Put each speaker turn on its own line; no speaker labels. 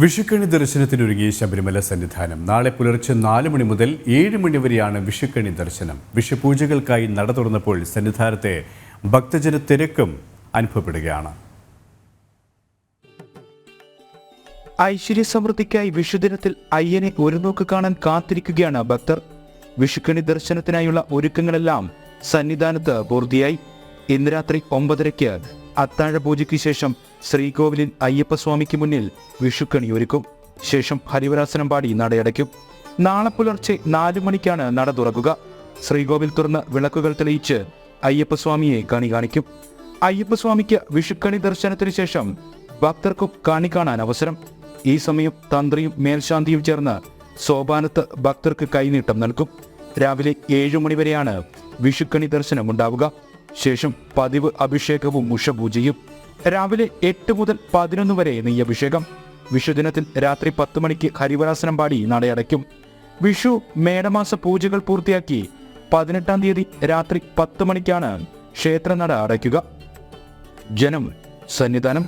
വിഷുക്കണി ദർശനത്തിനൊരുങ്ങിയ ശബരിമല സന്നിധാനം. നാളെ പുലർച്ചെ നാല് മണി മുതൽ ഏഴ് മണി വരെയാണ് വിഷുക്കണി ദർശനം. വിഷുപൂജകൾക്കായി നട തുറന്നപ്പോൾ സന്നിധാനത്തെ ഭക്തജന തിരക്കും അനുഭവപ്പെടുകയാണ്.
ഐശ്വര്യ സമൃദ്ധിക്കായി വിഷുദിനത്തിൽ അയ്യനെ ഒരു നോക്ക് കാണാൻ കാത്തിരിക്കുകയാണ് ഭക്തർ. വിഷുക്കണി ദർശനത്തിനായുള്ള ഒരുക്കങ്ങളെല്ലാം സന്നിധാനത്ത് പൂർത്തിയായി. ഇന്ന് രാത്രി ഒമ്പതരയ്ക്ക് അത്താഴ പൂജയ്ക്ക് ശേഷം ശ്രീകോവിലിൽ അയ്യപ്പസ്വാമിക്ക് മുന്നിൽ വിഷുക്കണി ഒരുക്കും. ശേഷം ഹരിവരാസനം പാടി നടയടയ്ക്കും. നാളെ പുലർച്ചെ നാലു മണിക്കാണ് നട തുറക്കുക. ശ്രീകോവിൽ തുറന്ന് വിളക്കുകൾ തെളിയിച്ച് അയ്യപ്പസ്വാമിയെ കണി കാണിക്കും. അയ്യപ്പസ്വാമിക്ക് വിഷുക്കണി ദർശനത്തിന് ശേഷം ഭക്തർക്കും കണി കാണാൻ അവസരം. ഈ സമയം തന്ത്രിയും മേൽശാന്തിയും ചേർന്ന് സോപാനത്ത് ഭക്തർക്ക് കൈനീട്ടം നൽകും. രാവിലെ ഏഴു മണിവരെയാണ് വിഷുക്കണി ദർശനം ഉണ്ടാവുക ശേഷം പതിവ് അഭിഷേകവും ഉഷപൂജയും. രാവിലെ എട്ട് മുതൽ പതിനൊന്ന് വരെ നെയ്യഭിഷേകം വിഷുദിനത്തിൽ രാത്രി പത്ത് മണിക്ക് ഹരിവരാസനം പാടി നടയടയ്ക്കും വിഷു മേടമാസ പൂജകൾ പൂർത്തിയാക്കി പതിനെട്ടാം തീയതി രാത്രി പത്ത് മണിക്കാണ് ക്ഷേത്രനട അടയ്ക്കുക. ജനം സന്നിധാനം